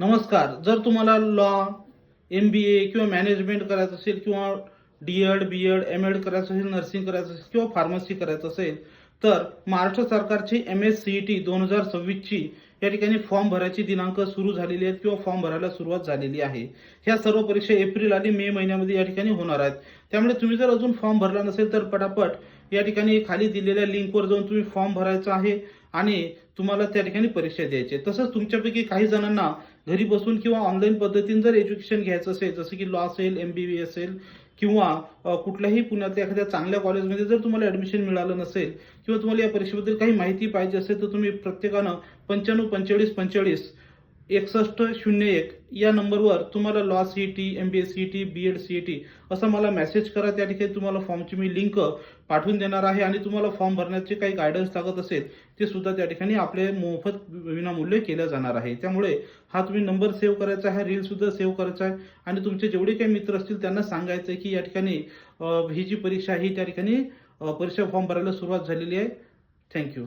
नमस्कार जर तुम्हाला लॉ एम बी ए किंवा मॅनेजमेंट करायचं असेल किंवा D Ed B Ed M Ed करायचं असेल नर्सिंग करायचं असेल किंवा फार्मसी करायचं असेल तर महाराष्ट्र सरकारची M S C E T दोन हजार सव्वीसची या ठिकाणी फॉर्म भरायची दिनांक सुरू झालेली आहेत किंवा फॉर्म भरायला सुरुवात झालेली आहे. ह्या सर्व परीक्षा एप्रिल आणि मे महिन्यामध्ये या ठिकाणी होणार आहेत. त्यामुळे तुम्ही जर अजून फॉर्म भरला नसेल तर पटापट या ठिकाणी खाली दिलेल्या लिंकवर जाऊन तुम्ही फॉर्म भरायचा आहे. आणि तुम्हाला त्या ठिकाणी परीक्षा द्यायची आहे. तसंच तुमच्यापैकी काही जणांना घरी बसून किंवा ऑनलाईन पद्धतीने जर एज्युकेशन घ्यायचं असेल जसं की लॉ असेल एम बी बी असेल किंवा कुठल्याही पुण्यातल्या एखाद्या चांगल्या कॉलेजमध्ये जर तुम्हाला ऍडमिशन मिळालं नसेल किंवा तुम्हाला या परीक्षेबद्दल काही माहिती पाहिजे असेल तर तुम्ही प्रत्येकानं पंच्याण्णव पंचेचाळीस पंचेचाळीस एकसष्ट शून्य एक या नंबरवर तुम्हाला law C T M B S C T B Ed C T असं मला मेसेज करा. त्या ठिकाणी तुम्हाला फॉर्मची मी लिंक पाठवून देणार आहे आणि तुम्हाला फॉर्म भरण्याचे काही गायडन्स लागत असेल ते सुद्धा त्या ठिकाणी आपले मोफत विनामूल्य केलं जाणार आहे. त्यामुळे हा तुम्ही नंबर सेव्ह करायचा आहे रील सेव्ह करायचा आहे आणि तुमचे जेवढे काही मित्र असतील त्यांना सांगायचं आहे की या ठिकाणी ही जी परीक्षा ही त्या ठिकाणी परीक्षा फॉर्म भरायला सुरुवात झालेली आहे. थँक्यू